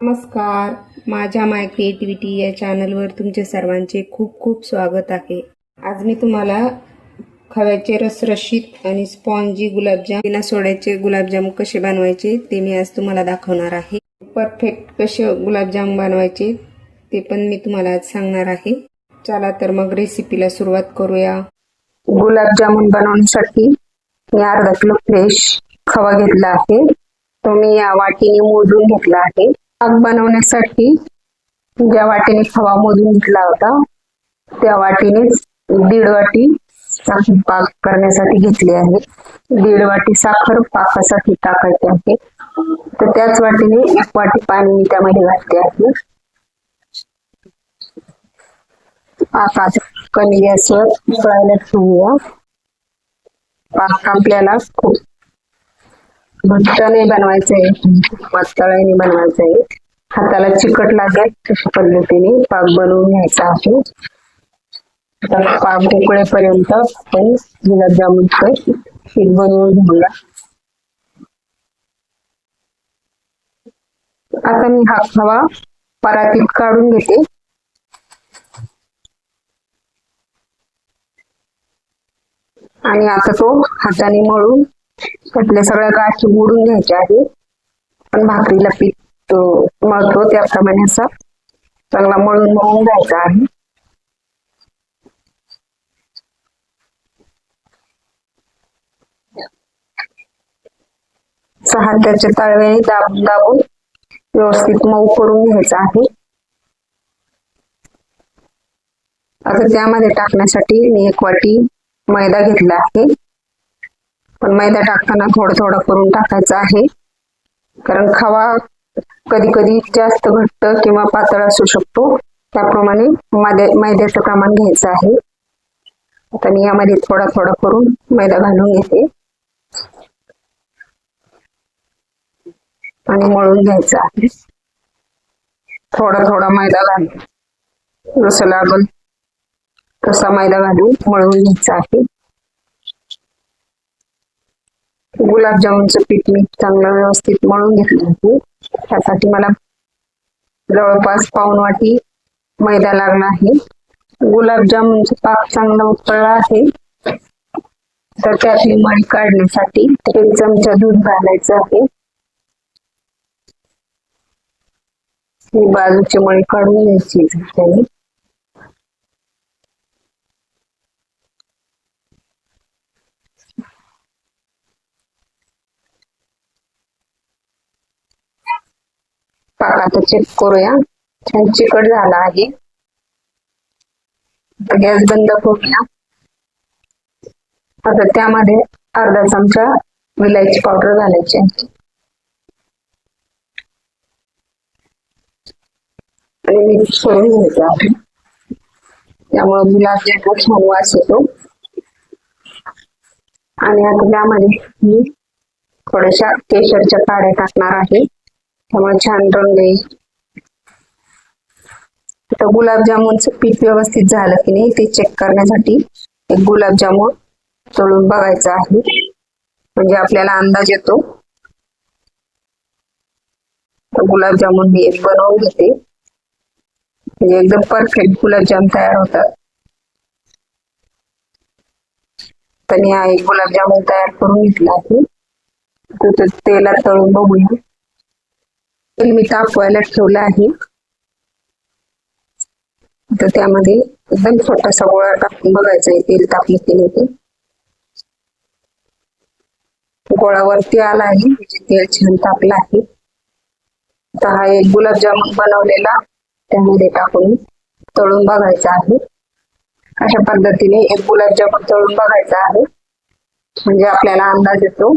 नमस्कार. माझ्या माय क्रिएटिव्हिटी या चॅनलवर तुमचे सर्वांचे खूप खूप स्वागत आहे. आज मी तुम्हाला खव्याचे रसरशीत आणि स्पॉन्जी गुलाबजाम बिना सोड्याचे गुलाबजाम कसे बनवायचे ते मी आज तुम्हाला दाखवणार आहे. परफेक्ट कसे गुलाबजाम बनवायचे ते पण मी तुम्हाला आज सांगणार आहे. चला तर मग रेसिपीला सुरुवात करूया. गुलाबजामुन बनवण्यासाठी मी अर्धा किलो फ्रेश खवा घेतला आहे. तो मी या वाटीने मोजून घेतला आहे. पाक बनवण्यासाठी ज्या वाटीने खवा मोजून घेतला होता त्या वाटीनेच दीड वाटी साखर पाक करण्यासाठी घेतली आहे. दीड वाटी साखर पाकासाठी टाकायची आहे. तर त्याच वाटीने एक वाटी पाणी मी त्यामध्ये घातले आहे. पाकात कमी गॅसवर उकळायला ठेवूया. पाक आपल्याला खूप घट्ट बनवायचंय पातळाने बनवायचंय हाताला चिकट लागेल तशा पद्धतीने पाक बनवून घ्यायचा आहे. आता पाक उकळेपर्यंत आपण गुलाबजामुनचं पीठ बनवून घेऊया. आता मी हा हवा परातीत काढून घेते. आणि आता तो हाताने मळून त्यातल्या सगळ्या गाठी मोडून घ्यायच्या आहे पण भाकरीला पीठ मळतो त्याप्रमाणे असा चांगला मळून मळून घ्यायचा आहे. हाताच्या तळव्याने दाबून दाबून व्यवस्थित मऊ करून घ्यायचा आहे. आता त्यामध्ये टाकण्यासाठी मी एक वाटी मैदा घेतला आहे. पण मैदा टाकताना थोडं थोडं करून टाकायचं आहे. कारण खवा कधी कधी जास्त घट्ट किंवा पातळ असू शकतो. त्याप्रमाणे मैद्या मैद्याचं प्रमाण घ्यायचं आहे. आता मी यामध्ये थोडा थोडा करून मैदा घालून घेते. आणि मळून घ्यायचं आहे. थोडा थोडा मैदा घालून. जसं लागल तसा मैदा घालून मळून घ्यायचा आहे. गुलाबजामुनचं पीठ मी चांगलं व्यवस्थित मळून घेतलं होते. त्यासाठी मला जवळपास पाऊन वाटी मैदा लागला आहे. गुलाबजामुनचं पाक चांगला उकळला आहे. तर त्यातली मळी काढण्यासाठी एक चमचा दूध घालायचं आहे. ही बाजूची मळी काढून घ्यायची पाक आता चेक करूया. छान चिकट झाला आहे. गॅस बंद करूया आता त्यामध्ये अर्धा चमचा विलायची पावडर घालायची आहे. आणि मिक्स करून घ्यायचं आहे. त्यामुळे गुलाबजाम छान वास येतो. आणि आता त्यामध्ये मी थोड्याशा केशरच्या काड्या टाकणार आहे. त्यामुळे छान रंग येईल तर गुलाबजामुनचं पीठ व्यवस्थित झालं की नाही ते चेक करण्यासाठी एक गुलाबजामुन तळून बघायचं आहे. म्हणजे आपल्याला अंदाज येतो. गुलाबजामुन मी एक बनवून घेते. म्हणजे एकदम परफेक्ट गुलाबजाम तयार होतात. तर मी हा एक गुलाबजामुन तयार करून घेतला आहे. तेलात तळून बघूया. तेल मी तापवायला ठेवलं आहे. तर त्यामध्ये एकदम छोटासा गोळा टाकून बघायचा आहे तेल तापले की नाही ते गोळावरती आला आहे म्हणजे तेल छान तापलं आहे. तर हा एक गुलाबजामुन बनवलेला त्यामध्ये टाकून तळून बघायचा आहे. अशा पद्धतीने एक गुलाबजामुन तळून बघायचा आहे. म्हणजे आपल्याला अंदाज येतो.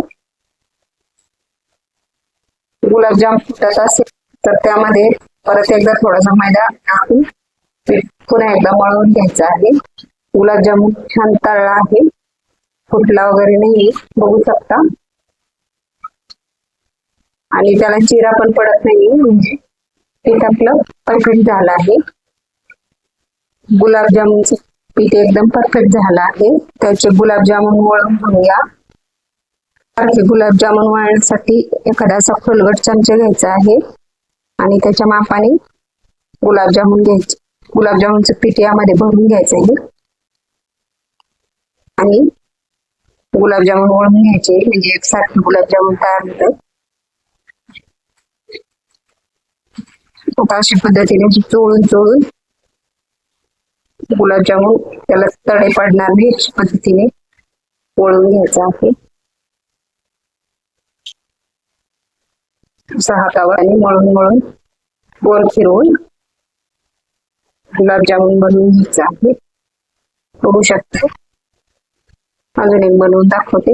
गुलाबजाम फुटत असेल तर त्यामध्ये परत एकदा थोडासा मैदा टाकून पुन्हा एकदा मळून घ्यायचा आहे. गुलाबजामुन छान तळला आहे. फुटला वगैरे नाही बघू शकता. आणि त्याला चिरा पण पडत नाही म्हणजे पीठ आपलं परफेक्ट झालं आहे. गुलाबजामुनचं पीठ एकदम परफेक्ट झालं आहे. त्याचे गुलाबजामुन वळून घेऊया. गुलाबजामुन वाळण्यासाठी एखादा असा खोलगट चमचा घ्यायचा आहे. आणि त्याच्या मापाने गुलाबजामुन घ्यायचे. गुलाबजामुनचं पीठ यामध्ये भरून घ्यायचं आहे. आणि गुलाबजामुन वळून घ्यायचे. म्हणजे एकसारखे गुलाबजामुन तयार होतात आता अशा पद्धतीने चोळून चोळून गुलाबजामुन त्याला तडे पडणार नाही अशा पद्धतीने वळून घ्यायचं आहे. असं हातावर आणि मळून मळून गोल फिरवून गुलाबजामुन बनवून घ्यायचं आहे. बघू शकतो. अजून एक बनवून दाखवते.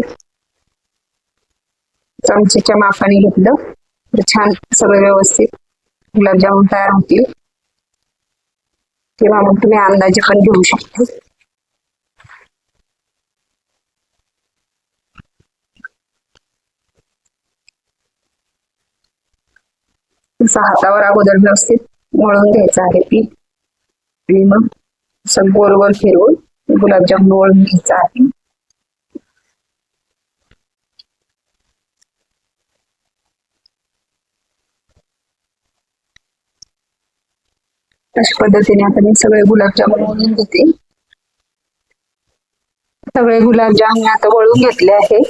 चमचेच्या मापाने घेतलं. तर छान सगळं व्यवस्थित गुलाबजामुन तयार होतील. किंवा मग तुम्ही अंदाजे पण घेऊ शकता. असं हातावर अगोदर व्यवस्थित मळून घ्यायचं आहे पीठ. आणि मग असं गोल गोल फिरवून गुलाबजाम वळून घ्यायचं आहे. अशा पद्धतीने आता मी सगळे गुलाबजामुन वळून घेते. सगळे गुलाबजामुन आता वळून घेतले आहे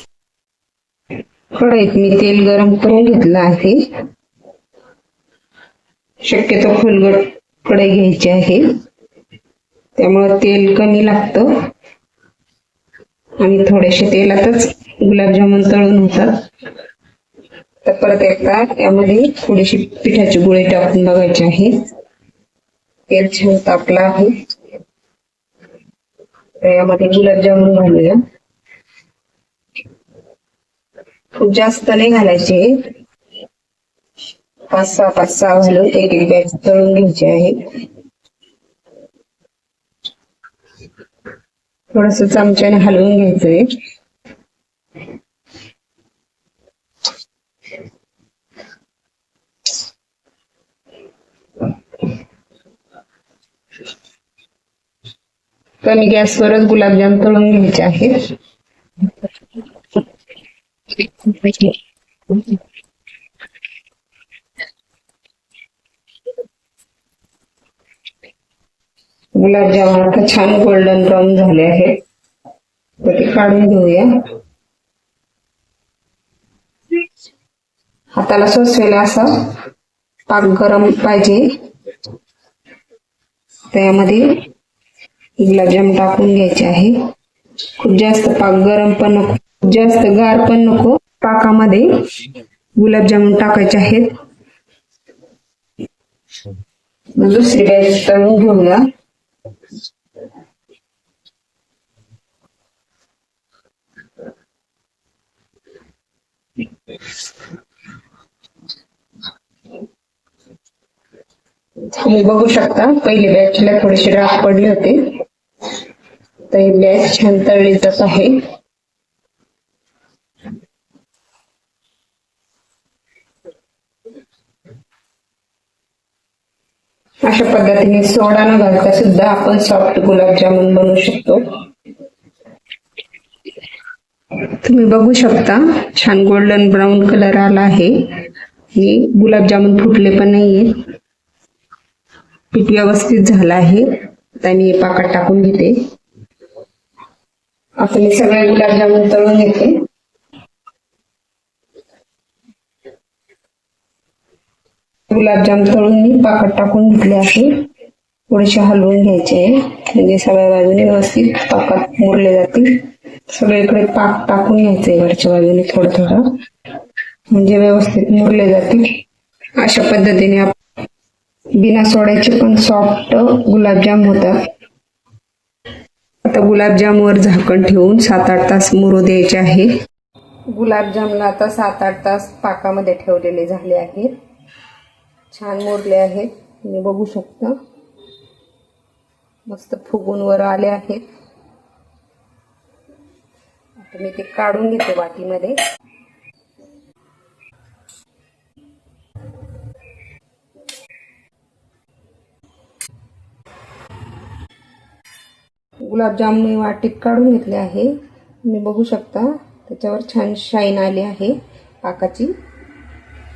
कढईत मी तेल गरम करून घेतलं आहे. शक्यतो फुलगटकडे घ्यायची आहे. त्यामुळं तेल कमी लागतं. आणि थोडेसे तेलातच गुलाबजामुन तळून होतात. तर परत एकदा यामध्ये थोडीशी पिठाची गोळी टाकून बघायची आहे. तेल छान तापलं आहे. यामध्ये गुलाबजामुन घालूया. खूप जास्त नाही घालायचे. पाच सहा पाच सहा घालून एक एक बॅच तळून घ्यायची आहे. थोडस चमच्याने हलवून घ्यायचंय. कमी गॅसवरच गुलाबजाम तळून घ्यायचे आहेत. गुलाबजामुन आता छान गोल्डन ब्राऊन झाले आहेत. तर ते काढून घेऊया. हाताला सोसलेला असा पाक गरम पाहिजे. त्यामध्ये गुलाबजाम टाकून घ्यायचे आहे. खूप जास्त पाक गरम पण नको खूप जास्त गार पण नको. पाकामध्ये गुलाबजामुन टाकायचे आहेत. दुसरी बॅच तळून घेऊया. तुम्ही बघू शकता पहिली बॅचला थोडेसे डाग पडले होते. तर ही बॅच छान तळली जात आहे. अशा पद्धतीने सोडा न घालता सुद्धा आपण सॉफ्ट गुलाबजामुन बनवू शकतो. तुम्ही बघू शकता छान गोल्डन ब्राऊन कलर आला आहे. आणि गुलाबजामुन फुटले पण नाहीये. पीठ व्यवस्थित झालं आहे. आता मी हे पाकात टाकून घेते. आता मी सगळे गुलाबजामुन तळून घेते. गुलाबजाम तळून मी पाकात टाकून घेतले आहे थोडेसे हलवून घ्यायचे. आहे म्हणजे सगळ्या बाजूने व्यवस्थित पाकात मुरले जातील. सगळीकडे पाक टाकून घ्यायचे वरच्या बाजूने थोडं थोडं. म्हणजे व्यवस्थित मुरले जातील. अशा पद्धतीने बिना सोड्याचे पण सॉफ्ट गुलाबजाम होतात. आता गुलाबजामवर झाकण ठेवून सात आठ तास मुरू द्यायचे आहे. गुलाबजामला आता सात आठ तास पाकामध्ये ठेवलेले झाले आहेत. छान मोरले आहेत. तुम्ही बघू शकता. मस्त फुगून वर आले आहेत. आता मी ते काढून घेते वाटीमध्ये. गुलाबजाम मी वाटीत काढून घेतले आहे. तुम्ही बघू शकता. त्याच्यावर छान शाईन आली आहे. पाकाची.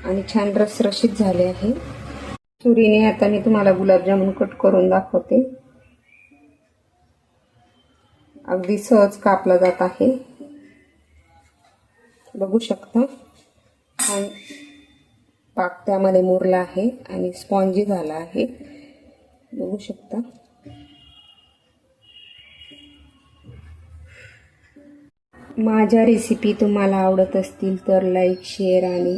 आणि छान रसरशीत झाले आहे. तुरीने आता मी तुम्हाला गुलाबजामुन कट करून दाखवते. अगदी सहज कापला जात आहे. बघू शकता. आणि पाक त्यामध्ये मुरला आहे आणि स्पॉन्जी झाला आहे. बघू शकता. माझ्या रेसिपी तुम्हाला आवडत असतील तर लाईक शेअर आणि